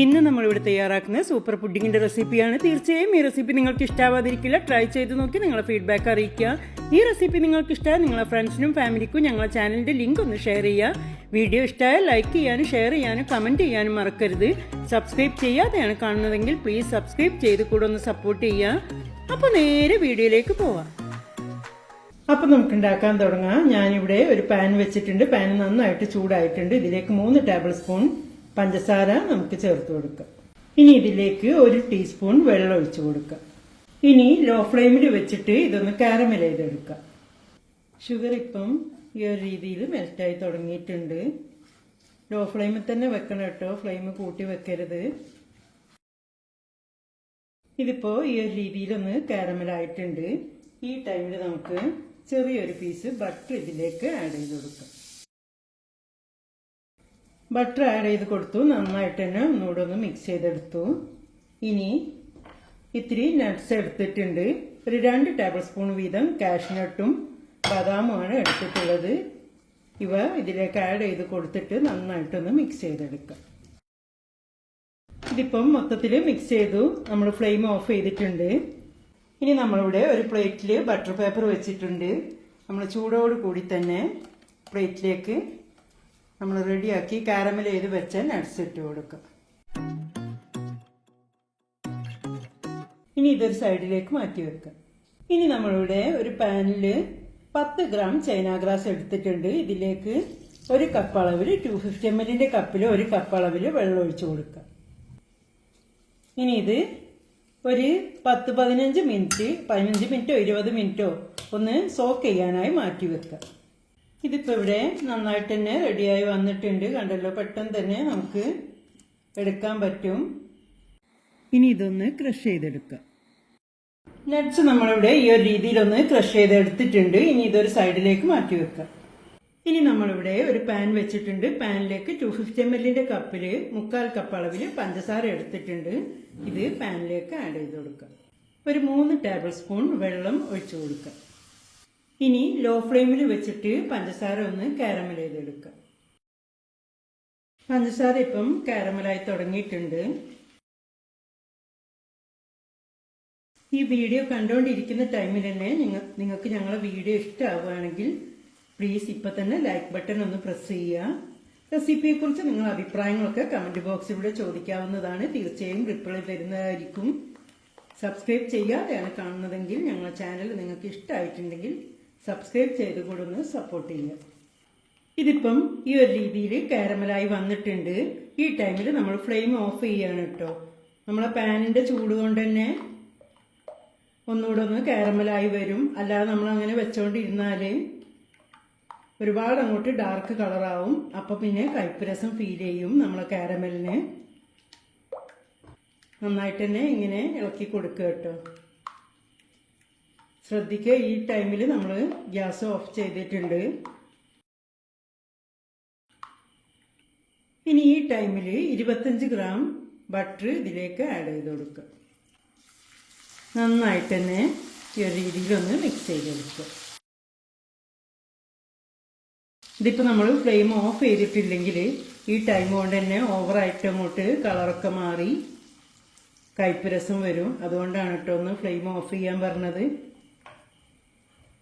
ഇന്ന് നമ്മളിവിടെ തയ്യാറാക്കുന്ന സൂപ്പർ പുഡിങ്ങിന്റെ റെസിപ്പിയാണ്. തീർച്ചയായും ഈ റെസിപ്പി നിങ്ങൾക്ക് ഇഷ്ടാവാതിരിക്കില്ല. ട്രൈ ചെയ്ത് നോക്കി നിങ്ങളെ ഫീഡ്ബാക്ക് അറിയിക്കുക. ഈ റെസിപ്പി നിങ്ങൾക്ക് ഇഷ്ടമായ നിങ്ങളെ ഫ്രണ്ട്സിനും ഫാമിലിക്കും ഞങ്ങളുടെ ചാനലിന്റെ ലിങ്ക് ഒന്ന് ഷെയർ ചെയ്യുക. വീഡിയോ ഇഷ്ടമായാൽ ലൈക്ക് ചെയ്യാനും ഷെയർ ചെയ്യാനും കമന്റ് ചെയ്യാനും മറക്കരുത്. സബ്സ്ക്രൈബ് ചെയ്യാതെയാണ് കാണുന്നതെങ്കിൽ പ്ലീസ് സബ്സ്ക്രൈബ് ചെയ്ത് കൂടെ ഒന്ന് സപ്പോർട്ട് ചെയ്യുക. അപ്പോൾ നേരെ വീഡിയോയിലേക്ക് പോവാം. അപ്പോൾ നമുക്ക് ഉണ്ടാക്കാൻ തുടങ്ങാം. ഞാനിവിടെ ഒരു പാൻ വെച്ചിട്ടുണ്ട്. പാൻ നന്നായിട്ട് ചൂടായിട്ടുണ്ട്. ഇതിലേക്ക് മൂന്ന് ടേബിൾ സ്പൂൺ പഞ്ചസാര നമുക്ക് ചേർത്ത് കൊടുക്കാം. ഇനി ഇതിലേക്ക് ഒരു ടീസ്പൂൺ വെള്ളം ഒഴിച്ചു കൊടുക്കാം. ഇനി ലോ ഫ്ലെയിമിൽ വെച്ചിട്ട് ഇതൊന്ന് കാരമൽ ചെയ്തെടുക്കാം. ഷുഗർ ഇപ്പം ഈ ഒരു രീതിയിൽ മെൽറ്റായി തുടങ്ങിയിട്ടുണ്ട്. ലോ ഫ്ലെയിമിൽ തന്നെ വെക്കണം കേട്ടോ. ഫ്ലെയിം കൂട്ടി വെക്കരുത്. ഇതിപ്പോൾ ഈ ഒരു രീതിയിലൊന്ന് കാരമലായിട്ടുണ്ട്. ഈ ടൈമിൽ നമുക്ക് ചെറിയൊരു പീസ് ബട്ടർ ഇതിലേക്ക് ആഡ് ചെയ്ത് കൊടുക്കാം. ബട്ടർ ആഡ് ചെയ്ത് കൊടുത്തു. നന്നായിട്ട് തന്നെ ഒന്നുകൂടെ ഒന്ന് മിക്സ് ചെയ്തെടുത്തു. ഇനി ഇത്തിരി നട്ട്സ് എടുത്തിട്ടുണ്ട്. ഒരു രണ്ട് ടേബിൾ സ്പൂൺ വീതം കാഷ്നട്ടും ബദാമുമാണ് എടുത്തിട്ടുള്ളത്. ഇവ ഇതിലേക്ക് ആഡ് ചെയ്ത് കൊടുത്തിട്ട് നന്നായിട്ടൊന്ന് മിക്സ് ചെയ്തെടുക്കാം. ഇതിപ്പം മൊത്തത്തിൽ മിക്സ് ചെയ്തു. നമ്മൾ ഫ്ലെയിം ഓഫ് ചെയ്തിട്ടുണ്ട്. ഇനി നമ്മളിവിടെ ഒരു പ്ലേറ്റിൽ ബട്ടർ പേപ്പർ വെച്ചിട്ടുണ്ട്. നമ്മൾ ചൂടോട് കൂടി തന്നെ പ്ലേറ്റിലേക്ക് നമ്മൾ റെഡിയാക്കി കാരമൽ ചെയ്ത് വെച്ച നട്ട്സ് ഇട്ട് കൊടുക്കുക ഇനി ഇതൊരു സൈഡിലേക്ക് മാറ്റി വെക്കുക ഇനി നമ്മളിവിടെ ഒരു പാനിൽ പത്ത് ഗ്രാം ചൈന ഗ്രാസ് എടുത്തിട്ടുണ്ട്. ഇതിലേക്ക് ഒരു കപ്പ് അളവിൽ ടു ഫിഫ്റ്റി എം എല്ലിന്റെ കപ്പിൽ ഒരു കപ്പ് അളവിൽ വെള്ളം ഒഴിച്ചു കൊടുക്കുക ഇനി ഇത് ഒരു പത്ത് പതിനഞ്ച് മിനിറ്റ് പതിനഞ്ച് മിനിറ്റോ ഇരുപത് മിനിറ്റോ ഒന്ന് സോക്ക് ചെയ്യാനായി മാറ്റി വെക്കുക ഇതിപ്പോൾ ഇവിടെ നന്നായിട്ട് തന്നെ റെഡിയായി വന്നിട്ടുണ്ട്. കണ്ടല്ലോ? പെട്ടെന്ന് തന്നെ നമുക്ക് എടുക്കാൻ പറ്റും. ഇനി ഇതൊന്ന് ക്രഷ് ചെയ്തെടുക്കുക നട്ട്സ് നമ്മളിവിടെ ഈ ഒരു രീതിയിലൊന്ന് ക്രഷ് ചെയ്തെടുത്തിട്ടുണ്ട്. ഇനി ഇതൊരു സൈഡിലേക്ക് മാറ്റി വെക്കാം. ഇനി നമ്മളിവിടെ ഒരു പാൻ വെച്ചിട്ടുണ്ട്. പാനിലേക്ക് ടു ഫിഫ്റ്റി എം എല്ലിന്റെ കപ്പിൽ മുക്കാൽ കപ്പ് അളവിൽ പഞ്ചസാര എടുത്തിട്ടുണ്ട്. ഇത് പാനിലേക്ക് ആഡ് ചെയ്ത് കൊടുക്കാം. ഒരു മൂന്ന് ടേബിൾ സ്പൂൺ വെള്ളം ഒഴിച്ചു കൊടുക്കാം. ഇനി ലോ ഫ്ലെയിമിൽ വെച്ചിട്ട് പഞ്ചസാര ഒന്ന് കാരമൽ ചെയ്തെടുക്കാം. പഞ്ചസാര ഇപ്പം കാരമലായി തുടങ്ങിയിട്ടുണ്ട്. ഈ വീഡിയോ കണ്ടുകൊണ്ടിരിക്കുന്ന ടൈമിൽ തന്നെ നിങ്ങൾ നിങ്ങൾക്ക് ഞങ്ങളുടെ വീഡിയോ ഇഷ്ടമാവുകയാണെങ്കിൽ പ്ലീസ് ഇപ്പം തന്നെ ലൈക്ക് ബട്ടൺ ഒന്ന് പ്രസ് ചെയ്യുക. റെസിപ്പിയെക്കുറിച്ച് നിങ്ങൾ അഭിപ്രായങ്ങളൊക്കെ കമന്റ് ബോക്സിലൂടെ ചോദിക്കാവുന്നതാണ്. തീർച്ചയായും റിപ്ലൈ തരുന്നതായിരിക്കും സബ്സ്ക്രൈബ് ചെയ്യാതെയാണ് കാണുന്നതെങ്കിൽ ഞങ്ങളുടെ ചാനൽ നിങ്ങൾക്ക് ഇഷ്ടമായിട്ടുണ്ടെങ്കിൽ സബ്സ്ക്രൈബ് ചെയ്ത് കൂടെ ഒന്ന് സപ്പോർട്ട് ചെയ്യുക. ഇതിപ്പം ഈ ഒരു രീതിയിൽ കാരമലായി വന്നിട്ടുണ്ട്. ഈ ടൈമിൽ നമ്മൾ ഫ്ലെയിം ഓഫ് ചെയ്യാണ് കേട്ടോ നമ്മളെ പാനിന്റെ ചൂട് കൊണ്ട് തന്നെ ഒന്നുകൂടെ ഒന്ന് കാരമലായി വരും. അല്ലാതെ നമ്മൾ അങ്ങനെ വെച്ചോണ്ടിരുന്നാൽ ഒരുപാട് അങ്ങോട്ട് ഡാർക്ക് കളറാവും അപ്പോൾ പിന്നെ കയ്പ്പ് രസം ഫീൽ ചെയ്യും നമ്മളെ കാരമലിന് നന്നായിട്ട് തന്നെ ഇങ്ങനെ ഇളക്കി കൊടുക്കുക കേട്ടോ ശ്രദ്ധിക്കുക ഈ ടൈമിൽ നമ്മൾ ഗ്യാസ് ഓഫ് ചെയ്തിട്ടുണ്ട്. ഇനി ഈ ടൈമിൽ ഇരുപത്തഞ്ച് ഗ്രാം ബട്ടർ ഇതിലേക്ക് ആഡ് ചെയ്ത് കൊടുക്കുക. നന്നായിട്ട് തന്നെ ഈ ഒരു രീതിയിലൊന്ന് മിക്സ് ചെയ്ത് കൊടുക്കുക. ഇതിപ്പോൾ നമ്മൾ ഫ്ലെയിം ഓഫ് ചെയ്തിട്ടില്ലെങ്കിൽ ഈ ടൈം കൊണ്ട് തന്നെ ഓവറായിട്ട് അങ്ങോട്ട് കളറൊക്കെ മാറി കയ്പ്പ് രസം വരും. അതുകൊണ്ടാണ് കേട്ടോ ഒന്ന് ഫ്ലെയിം ഓഫ് ചെയ്യാൻ പറഞ്ഞത്.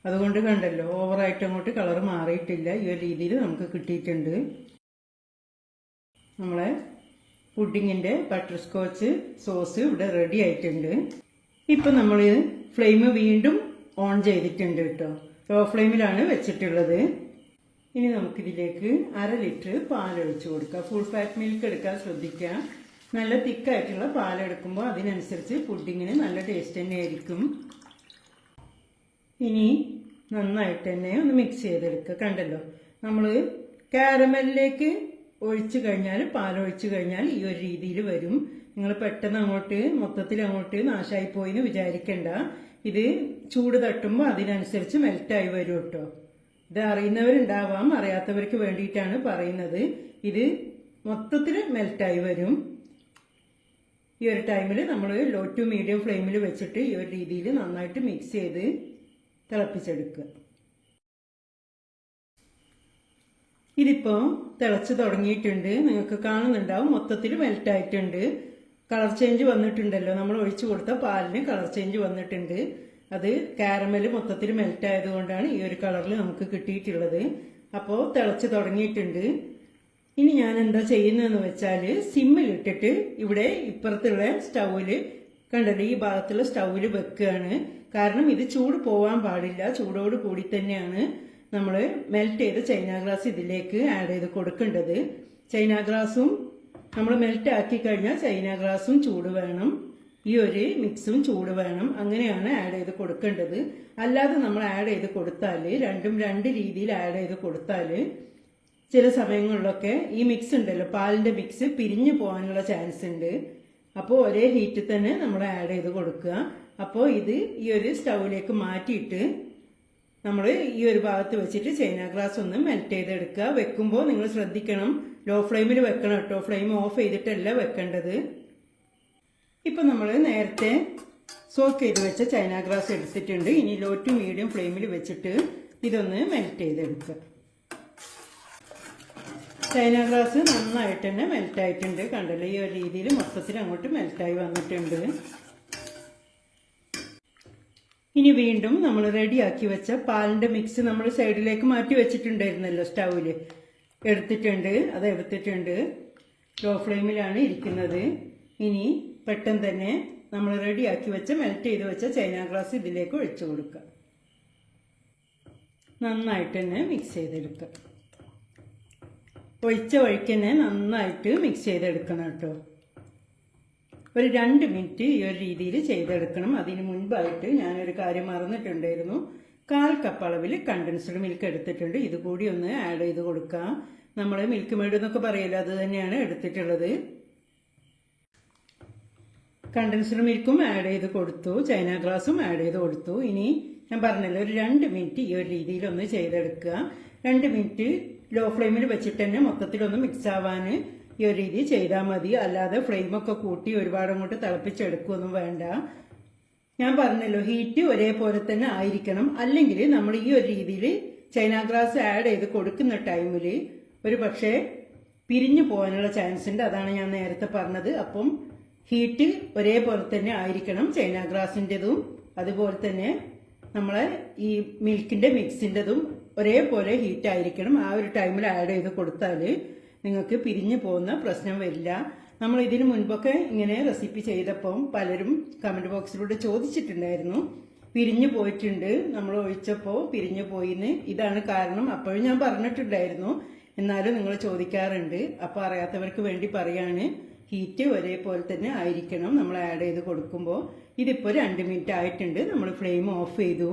അതുകൊണ്ട് കണ്ടല്ലോ ഓവറായിട്ട് അങ്ങോട്ട് കളർ മാറിയിട്ടില്ല. ഈ ഒരു രീതിയിൽ നമുക്ക് കിട്ടിയിട്ടുണ്ട്. നമ്മളെ പുഡിങ്ങിന്റെ ബട്ടർ സ്കോച്ച് സോസ് ഇവിടെ റെഡി ആയിട്ടുണ്ട്. ഇപ്പം നമ്മൾ ഫ്ലെയിം വീണ്ടും ഓൺ ചെയ്തിട്ടുണ്ട് കേട്ടോ. ലോ ഫ്ലെയിമിലാണ് വെച്ചിട്ടുള്ളത്. ഇനി നമുക്കിതിലേക്ക് അര ലിറ്റർ പാലൊഴിച്ച് കൊടുക്കാം. ഫുൾ ഫാറ്റ് മിൽക്ക് എടുക്കാൻ ശ്രദ്ധിക്കാം. നല്ല തിക്കായിട്ടുള്ള പാലെടുക്കുമ്പോൾ അതിനനുസരിച്ച് പുഡിങ്ങിന് നല്ല ടേസ്റ്റ് തന്നെ ആയിരിക്കും ഇനി നന്നായിട്ട് തന്നെ ഒന്ന് മിക്സ് ചെയ്തെടുക്കുക. കണ്ടല്ലോ? നമ്മൾ കാരമലിലേക്ക് ഒഴിച്ചു കഴിഞ്ഞാൽ പാലൊഴിച്ചു കഴിഞ്ഞാൽ ഈ ഒരു രീതിയിൽ വരും. നിങ്ങൾ പെട്ടെന്ന് അങ്ങോട്ട് മൊത്തത്തിൽ അങ്ങോട്ട് നാശമായി പോയി എന്ന് വിചാരിക്കണ്ട. ഇത് ചൂട് തട്ടുമ്പോൾ അതിനനുസരിച്ച് മെൽറ്റായി വരും കേട്ടോ. ഇത് അറിയുന്നവരുണ്ടാവാം അറിയാത്തവർക്ക് വേണ്ടിയിട്ടാണ് പറയുന്നത്. ഇത് മൊത്തത്തിൽ മെൽറ്റായി വരും. ഈ ഒരു ടൈമിൽ നമ്മൾ ലോ ടു മീഡിയം ഫ്ലെയിമിൽ വെച്ചിട്ട് ഈ ഒരു രീതിയിൽ നന്നായിട്ട് മിക്സ് ചെയ്ത് തിളപ്പിച്ചെടുക്കുക. ഇതിപ്പോ തിളച്ച് തുടങ്ങിയിട്ടുണ്ട്. നിങ്ങൾക്ക് കാണുന്നുണ്ടാവും. മൊത്തത്തിൽ മെൽറ്റ് ആയിട്ടുണ്ട്. കളർ ചേഞ്ച് വന്നിട്ടുണ്ടല്ലോ. നമ്മൾ ഒഴിച്ചു കൊടുത്ത പാലിന് കളർ ചേഞ്ച് വന്നിട്ടുണ്ട്. അത് കാരമൽ മൊത്തത്തിൽ മെൽറ്റ് ആയതുകൊണ്ടാണ് ഈ ഒരു കളറിൽ നമുക്ക് കിട്ടിയിട്ടുള്ളത്. അപ്പോൾ തിളച്ച് തുടങ്ങിയിട്ടുണ്ട്. ഇനി ഞാൻ എന്താ ചെയ്യുന്നതെന്ന് വെച്ചാൽ സിമ്മിലിട്ടിട്ട് ഇവിടെ ഇപ്പുറത്തുള്ള സ്റ്റൗവിൽ കണ്ടല്ലോ ഈ ഭാഗത്തുള്ള സ്റ്റൗവിൽ വെക്കുകയാണ് കാരണം ഇത് ചൂട് പോവാൻ പാടില്ല ചൂടോട് കൂടി തന്നെയാണ് നമ്മൾ മെൽറ്റ് ചെയ്ത ചൈന ഗ്ലാസ് ഇതിലേക്ക് ആഡ് ചെയ്ത് കൊടുക്കേണ്ടത്. ചൈന ഗ്ലാസും നമ്മൾ മെൽറ്റ് ആക്കി കഴിഞ്ഞാൽ ചൈന ഗ്ലാസും ചൂട് വേണം. ഈ ഒരു മിക്സും ചൂട് വേണം. അങ്ങനെയാണ് ആഡ് ചെയ്ത് കൊടുക്കേണ്ടത്. അല്ലാതെ നമ്മൾ ആഡ് ചെയ്ത് കൊടുത്താൽ രണ്ടും രണ്ട് രീതിയിൽ ആഡ് ചെയ്ത് കൊടുത്താൽ ചില സമയങ്ങളിലൊക്കെ ഈ മിക്സ് ഉണ്ടല്ലോ പാലിന്റെ മിക്സ് പിരിഞ്ഞു പോകാനുള്ള ചാൻസ് ഉണ്ട്. അപ്പോൾ ഒരേ ഹീറ്റിൽ തന്നെ നമ്മൾ ആഡ് ചെയ്ത് കൊടുക്കുക. അപ്പോൾ ഇത് ഈ ഒരു സ്റ്റൗവിലേക്ക് മാറ്റിയിട്ട് നമ്മൾ ഈ ഒരു ഭാഗത്ത് വെച്ചിട്ട് ചൈന ഗ്ലാസ് ഒന്ന് മെൽറ്റ് ചെയ്തെടുക്കുക. വെക്കുമ്പോൾ നിങ്ങൾ ശ്രദ്ധിക്കണം. ലോ ഫ്ലെയിമിൽ വെക്കണം കേട്ടോ ഫ്ലെയിം ഓഫ് ചെയ്തിട്ടല്ല വെക്കേണ്ടത്. ഇപ്പം നമ്മൾ നേരത്തെ സോക്ക് ചെയ്ത് വെച്ച ചൈന ഗ്ലാസ് എടുത്തിട്ടുണ്ട്. ഇനി ലോ ടു മീഡിയം ഫ്ലെയിമിൽ വെച്ചിട്ട് ഇതൊന്ന് മെൽറ്റ് ചെയ്തെടുക്കുക. ചൈന ഗ്ലാസ് നന്നായിട്ട് തന്നെ മെൽറ്റ് ആയിട്ടുണ്ട്. കണ്ടല്ലോ? ഈ ഒരു രീതിയിൽ മൊത്തത്തിൽ അങ്ങോട്ട് മെൽറ്റായി വന്നിട്ടുണ്ട്. ഇനി വീണ്ടും നമ്മൾ റെഡിയാക്കി വെച്ച പാലിന്റെ മിക്സ് നമ്മൾ സൈഡിലേക്ക് മാറ്റി വെച്ചിട്ടുണ്ടായിരുന്നല്ലോ സ്റ്റൗവിൽ എടുത്തിട്ടുണ്ട്. അത് എടുത്തിട്ടുണ്ട്. ലോ ഫ്ലെയിമിലാണ് ഇരിക്കുന്നത്. ഇനി പെട്ടെന്ന് തന്നെ നമ്മൾ റെഡിയാക്കി വെച്ച മെൽറ്റ് ചെയ്ത് വെച്ച ചൈന ഗ്ലാസ് ഇതിലേക്ക് ഒഴിച്ചു കൊടുക്കുക. നന്നായിട്ട് തന്നെ മിക്സ് ചെയ്തെടുക്കുക. ഒഴിച്ച വഴിക്ക് തന്നെ നന്നായിട്ട് മിക്സ് ചെയ്തെടുക്കണം കേട്ടോ. ഒരു രണ്ട് മിനിറ്റ് ഈ ഒരു രീതിയിൽ ചെയ്തെടുക്കണം. അതിന് മുൻപായിട്ട് ഞാനൊരു കാര്യം മറന്നിട്ടുണ്ടായിരുന്നു. കാൽ കപ്പ് അളവിൽ കണ്ടൻസ്ഡ് മിൽക്ക് എടുത്തിട്ടുണ്ട്. ഇത് കൂടി ഒന്ന് ആഡ് ചെയ്ത് കൊടുക്കാം. നമ്മൾ മിൽക്ക് മേഡ് എന്നൊക്കെ പറയില്ല അത് തന്നെയാണ് എടുത്തിട്ടുള്ളത്. കണ്ടൻസ്ഡ് മിൽക്കും ആഡ് ചെയ്ത് കൊടുത്തു. ചൈന ഗ്ലാസും ആഡ് ചെയ്ത് കൊടുത്തു. ഇനി ഞാൻ പറഞ്ഞല്ലോ ഒരു രണ്ട് മിനിറ്റ് ഈ ഒരു രീതിയിൽ ഒന്ന് ചെയ്തെടുക്കുക. രണ്ട് മിനിറ്റ് ലോ ഫ്ലെയിമിൽ വെച്ചിട്ട് തന്നെ മൊത്തത്തിലൊന്ന് മിക്സ് ആവാൻ ഈ ഒരു രീതി ചെയ്താൽ മതി. അല്ലാതെ ഫ്ലെയിമൊക്കെ കൂട്ടി ഒരുപാട് അങ്ങോട്ട് തിളപ്പിച്ചെടുക്കുകയൊന്നും വേണ്ട. ഞാൻ പറഞ്ഞല്ലോ ഹീറ്റ് ഒരേപോലെ തന്നെ ആയിരിക്കണം. അല്ലെങ്കിൽ നമ്മൾ ഈ ഒരു രീതിയിൽ ചൈന ഗ്ലാസ് ആഡ് ചെയ്ത് കൊടുക്കുന്ന ടൈമിൽ ഒരു പക്ഷേ പിരിഞ്ഞു പോകാനുള്ള ചാൻസ് ഉണ്ട്. അതാണ് ഞാൻ നേരത്തെ പറഞ്ഞത്. അപ്പം ഹീറ്റ് ഒരേപോലെ തന്നെ ആയിരിക്കണം ചൈന ഗ്ലാസിന്റെതും അതുപോലെ തന്നെ നമ്മളെ ഈ മിൽക്കിന്റെ മിക്സിന്റെതും ഒരേപോലെ ഹീറ്റ് ആയിരിക്കണം. ആ ഒരു ടൈമിൽ ആഡ് ചെയ്ത് കൊടുത്താൽ നിങ്ങൾക്ക് പിരിഞ്ഞു പോകുന്ന പ്രശ്നം വരില്ല. നമ്മൾ ഇതിനു മുൻപൊക്കെ ഇങ്ങനെ റെസിപ്പി ചെയ്തപ്പം പലരും കമന്റ് ബോക്സിലൂടെ ചോദിച്ചിട്ടുണ്ടായിരുന്നു. പിരിഞ്ഞു പോയിട്ടുണ്ട്. നമ്മൾ ഒഴിച്ചപ്പോൾ പിരിഞ്ഞു പോയിന്ന്. ഇതാണ് കാരണം. അപ്പോഴും ഞാൻ പറഞ്ഞിട്ടുണ്ടായിരുന്നു. എന്നാലും നിങ്ങൾ ചോദിക്കാറുണ്ട്. അപ്പോൾ അറിയാത്തവർക്ക് വേണ്ടി പറയാണ്. ഹീറ്റ് ഒരേപോലെ തന്നെ ആയിരിക്കണം നമ്മൾ ആഡ് ചെയ്ത് കൊടുക്കുമ്പോൾ ഇതിപ്പോൾ രണ്ട് മിനിറ്റ് ആയിട്ടുണ്ട്. നമ്മൾ ഫ്ലെയിം ഓഫ് ചെയ്തു.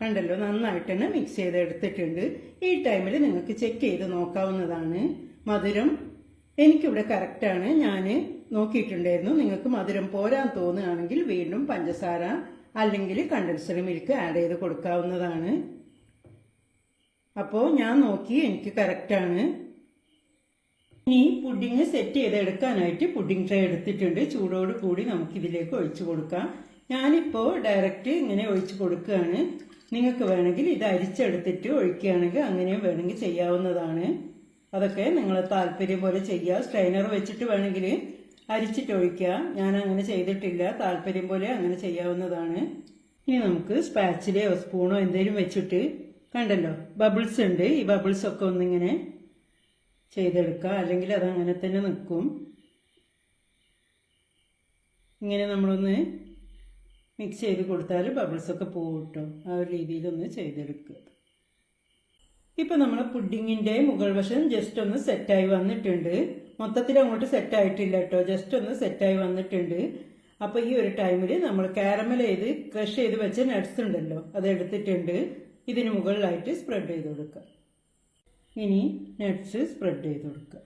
കണ്ടല്ലോ നന്നായിട്ട് തന്നെ മിക്സ് ചെയ്ത് എടുത്തിട്ടുണ്ട് ഈ ടൈമിൽ നിങ്ങൾക്ക് ചെക്ക് ചെയ്ത് നോക്കാവുന്നതാണ്. മധുരം എനിക്കിവിടെ കറക്റ്റാണ് ഞാൻ നോക്കിയിട്ടുണ്ടായിരുന്നു. നിങ്ങൾക്ക് മധുരം പോരാൻ തോന്നുകയാണെങ്കിൽ വീണ്ടും പഞ്ചസാര അല്ലെങ്കിൽ കണ്ടൻസഡ് മിൽക്ക് ആഡ് ചെയ്ത് കൊടുക്കാവുന്നതാണ്. അപ്പോൾ ഞാൻ നോക്കി എനിക്ക് കറക്റ്റാണ് ഇനി പുഡിങ് സെറ്റ് ചെയ്തെടുക്കാനായിട്ട് പുഡിംഗ് ട്രേ എടുത്തിട്ടുണ്ട്. ചൂടോട് കൂടി നമുക്ക് ഇതിലേക്ക് ഒഴിച്ചു കൊടുക്കാം. ഞാനിപ്പോൾ ഡയറക്റ്റ് ഇങ്ങനെ ഒഴിച്ചു കൊടുക്കുകയാണ്. നിങ്ങൾക്ക് വേണമെങ്കിൽ ഇത് അരിച്ചെടുത്തിട്ട് ഒഴിക്കുകയാണെങ്കിൽ അങ്ങനെയും വേണമെങ്കിൽ ചെയ്യാവുന്നതാണ്. അതൊക്കെ നിങ്ങളെ താല്പര്യം പോലെ ചെയ്യുക സ്ട്രെയിനർ വെച്ചിട്ട് വേണമെങ്കിൽ അരിച്ചിട്ട് ഒഴിക്കുക ഞാൻ അങ്ങനെ ചെയ്തിട്ടില്ല. താല്പര്യം പോലെ അങ്ങനെ ചെയ്യാവുന്നതാണ്. ഇനി നമുക്ക് സ്പാച്ചിലെയോ സ്പൂണോ എന്തെങ്കിലും വെച്ചിട്ട് കണ്ടല്ലോ ബബിൾസ് ഉണ്ട്. ഈ ബബിൾസ് ഒക്കെ ഒന്നിങ്ങനെ ചെയ്തെടുക്കുക. അല്ലെങ്കിൽ അതങ്ങനെ തന്നെ നിൽക്കും. ഇങ്ങനെ നമ്മളൊന്ന് മിക്സ് ചെയ്ത് കൊടുത്താൽ ബബിൾസ് ഒക്കെ കേട്ടോ ആ ഒരു രീതിയിലൊന്ന് ചെയ്തെടുക്കുക. ഇപ്പം നമ്മുടെ പുഡിങ്ങിന്റെ മുകൾ വശം ജസ്റ്റ് ഒന്ന് സെറ്റായി വന്നിട്ടുണ്ട്. മൊത്തത്തിൽ അങ്ങോട്ട് സെറ്റ് ആയിട്ടില്ല കേട്ടോ ജസ്റ്റ് ഒന്ന് സെറ്റായി വന്നിട്ടുണ്ട്. അപ്പോൾ ഈ ഒരു ടൈമിൽ നമ്മൾ കാരമൽ ചെയ്ത് ക്രഷ് ചെയ്ത് വെച്ച നട്സ് ഉണ്ടല്ലോ അത് എടുത്തിട്ടുണ്ട്. ഇതിന് മുകളിലായിട്ട് സ്പ്രെഡ് ചെയ്ത് കൊടുക്കുക. ഇനി നട്ട്സ് സ്പ്രെഡ് ചെയ്ത് കൊടുക്കുക.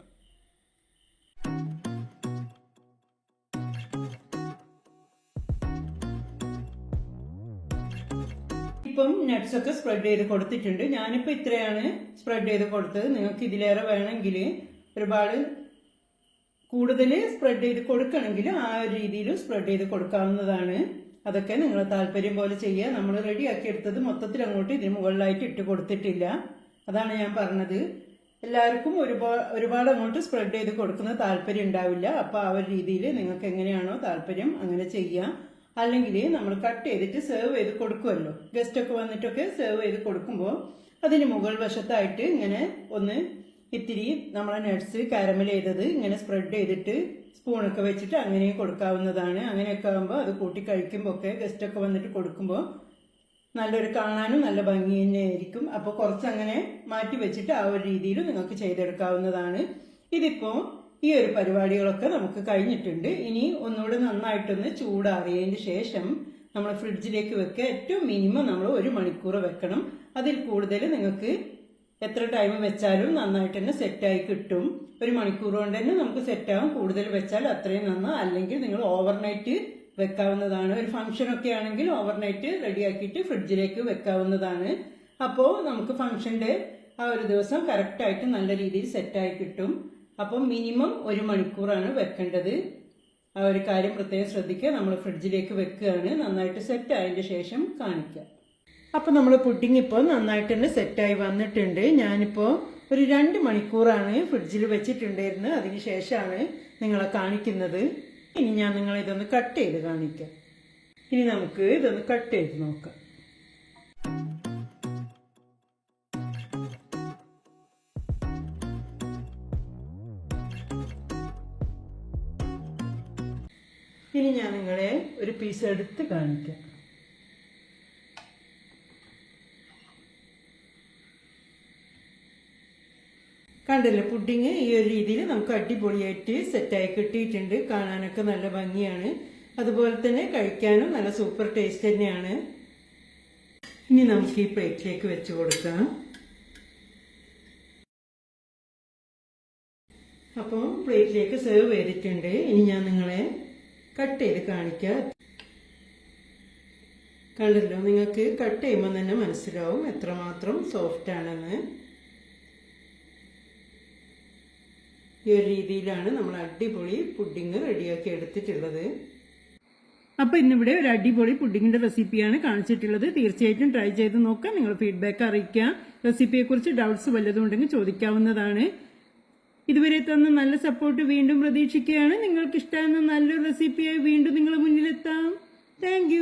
ഇപ്പം നട്ട്സ് ഒക്കെ സ്പ്രെഡ് ചെയ്ത് കൊടുത്തിട്ടുണ്ട്. ഞാനിപ്പോൾ ഇത്രയാണ് സ്പ്രെഡ് ചെയ്ത് കൊടുത്തത്. നിങ്ങൾക്ക് ഇതിലേറെ വേണമെങ്കിൽ ഒരുപാട് കൂടുതൽ സ്പ്രെഡ് ചെയ്ത് കൊടുക്കണമെങ്കിൽ ആ ഒരു രീതിയിൽ സ്പ്രെഡ് ചെയ്ത് കൊടുക്കാവുന്നതാണ്. അതൊക്കെ നിങ്ങൾ താല്പര്യം പോലെ ചെയ്യുക. നമ്മൾ റെഡിയാക്കി എടുത്തത് മൊത്തത്തിൽ അങ്ങോട്ട് ഇതിന് മുകളിലായിട്ട് ഇട്ട് കൊടുത്തിട്ടില്ല. അതാണ് ഞാൻ പറഞ്ഞത്. എല്ലാവർക്കും ഒരുപാട് ഒരുപാട് അങ്ങോട്ട് സ്പ്രെഡ് ചെയ്ത് കൊടുക്കുന്ന താല്പര്യം ഉണ്ടാവില്ല. അപ്പോൾ ആ ഒരു രീതിയിൽ നിങ്ങൾക്ക് എങ്ങനെയാണോ താല്പര്യം അങ്ങനെ ചെയ്യാം. അല്ലെങ്കിൽ നമ്മൾ കട്ട് ചെയ്തിട്ട് സെർവ് ചെയ്ത് കൊടുക്കുമല്ലോ ഗസ്റ്റ് ഒക്കെ വന്നിട്ടൊക്കെ സെർവ് ചെയ്ത് കൊടുക്കുമ്പോൾ അതിന് മുകൾ വശത്തായിട്ട് ഇങ്ങനെ ഒന്ന് ഇത്തിരി നമ്മളെ നട്ട്സ് കാരമൽ ചെയ്തത് ഇങ്ങനെ സ്പ്രെഡ് ചെയ്തിട്ട് സ്പൂണൊക്കെ വെച്ചിട്ട് അങ്ങനെയും കൊടുക്കാവുന്നതാണ്. അങ്ങനെയൊക്കെ ആകുമ്പോൾ അത് കൂട്ടി കഴിക്കുമ്പോൾ ഒക്കെ ഗസ്റ്റൊക്കെ വന്നിട്ട് കൊടുക്കുമ്പോൾ നല്ലൊരു കാണാനും നല്ല ഭംഗി തന്നെയായിരിക്കും അപ്പോൾ കുറച്ചങ്ങനെ മാറ്റി വെച്ചിട്ട് ആ ഒരു രീതിയിൽ നിങ്ങൾക്ക് ചെയ്തെടുക്കാവുന്നതാണ്. ഇതിപ്പോൾ ഈ ഒരു പരിപാടികളൊക്കെ നമുക്ക് കഴിഞ്ഞിട്ടുണ്ട്. ഇനി ഒന്നുകൂടെ നന്നായിട്ടൊന്ന് ചൂടാറിയതിന് ശേഷം നമ്മൾ ഫ്രിഡ്ജിലേക്ക് വെക്കുക ഏറ്റവും മിനിമം നമ്മൾ ഒരു മണിക്കൂർ വെക്കണം. അതിൽ കൂടുതൽ നിങ്ങൾക്ക് എത്ര ടൈം വെച്ചാലും നന്നായിട്ട് തന്നെ സെറ്റായി കിട്ടും. ഒരു മണിക്കൂർ കൊണ്ട് തന്നെ നമുക്ക് സെറ്റാകും കൂടുതൽ വെച്ചാൽ അത്രയും നന്നാ. അല്ലെങ്കിൽ നിങ്ങൾ ഓവർനൈറ്റ് വെക്കാവുന്നതാണ്. ഒരു ഫംഗ്ഷൻ ഒക്കെ ആണെങ്കിൽ ഓവർനൈറ്റ് റെഡിയാക്കിയിട്ട് ഫ്രിഡ്ജിലേക്ക് വെക്കാവുന്നതാണ്. അപ്പോൾ നമുക്ക് ഫംഗ്ഷന്റെ ആ ഒരു ദിവസം കറക്റ്റായിട്ട് നല്ല രീതിയിൽ സെറ്റായി കിട്ടും. അപ്പം മിനിമം ഒരു മണിക്കൂറാണ് വെക്കേണ്ടത്. ആ ഒരു കാര്യം പ്രത്യേകം ശ്രദ്ധിക്കുക. നമ്മൾ ഫ്രിഡ്ജിലേക്ക് വെക്കുകയാണ്. നന്നായിട്ട് സെറ്റ് ആയതിന്റെ ശേഷം കാണിക്കുക. അപ്പോൾ നമ്മൾ പുഡിംഗ് ഇപ്പോൾ നന്നായിട്ട് തന്നെ സെറ്റായി വന്നിട്ടുണ്ട്. ഞാനിപ്പോൾ ഒരു രണ്ട് മണിക്കൂറാണ് ഫ്രിഡ്ജിൽ വെച്ചിട്ടുണ്ടായിരുന്നത്. അതിന് ശേഷമാണ് നിങ്ങളെ കാണിക്കുന്നത്. ഇനി ഞാൻ നിങ്ങളെ ഇതൊന്ന് കട്ട് ചെയ്ത് കാണിക്കാം. ഇനി നമുക്ക് ഇതൊന്ന് കട്ട് ചെയ്ത് നോക്കാം. ഇനി ഞാൻ നിങ്ങളെ ഒരു പീസ് എടുത്ത് കാണിക്കാം. കണ്ടല്ലോ പുഡിങ് ഈ ഒരു രീതിയിൽ നമുക്ക് അടിപൊളിയായിട്ട് സെറ്റായി കിട്ടിയിട്ടുണ്ട്. കാണാനൊക്കെ നല്ല ഭംഗിയാണ്. അതുപോലെ തന്നെ കഴിക്കാനും നല്ല സൂപ്പർ ടേസ്റ്റ് തന്നെയാണ്. ഇനി നമുക്ക് ഈ പ്ലേറ്റിലേക്ക് വെച്ച് കൊടുക്കാം. അപ്പോൾ പ്ലേറ്റിലേക്ക് സെർവ് ചെയ്തിട്ടുണ്ട്. ഇനി ഞാൻ നിങ്ങളെ കട്ട് ചെയ്ത് കാണിക്കാം. കണ്ടല്ലോ നിങ്ങൾക്ക് കട്ട് ചെയ്യുമ്പോൾ തന്നെ മനസ്സിലാവും എത്രമാത്രം സോഫ്റ്റ് ആണെന്ന്. ഈ ഒരു രീതിയിലാണ് നമ്മൾ അടിപൊളി പുഡിങ് റെഡിയാക്കി എടുത്തിട്ടുള്ളത്. അപ്പോൾ ഇന്നിവിടെ ഒരു അടിപൊളി പുഡിങ്ങിന്റെ റെസിപ്പിയാണ് കാണിച്ചിട്ടുള്ളത്. തീർച്ചയായിട്ടും ട്രൈ ചെയ്ത് നോക്കാം. നിങ്ങൾ ഫീഡ്ബാക്ക് അറിയിക്കാം റെസിപ്പിയെക്കുറിച്ച് ഡൗട്ട്സ് വല്ലതും ഉണ്ടെങ്കിൽ ചോദിക്കാവുന്നതാണ്. ഇതുവരെ തന്ന നല്ല സപ്പോർട്ട് വീണ്ടും പ്രതീക്ഷിക്കുകയാണ്. നിങ്ങൾക്ക് ഇഷ്ടമാകുന്ന നല്ലൊരു റെസിപ്പിയായി വീണ്ടും നിങ്ങളുടെ മുന്നിലെത്താം. താങ്ക്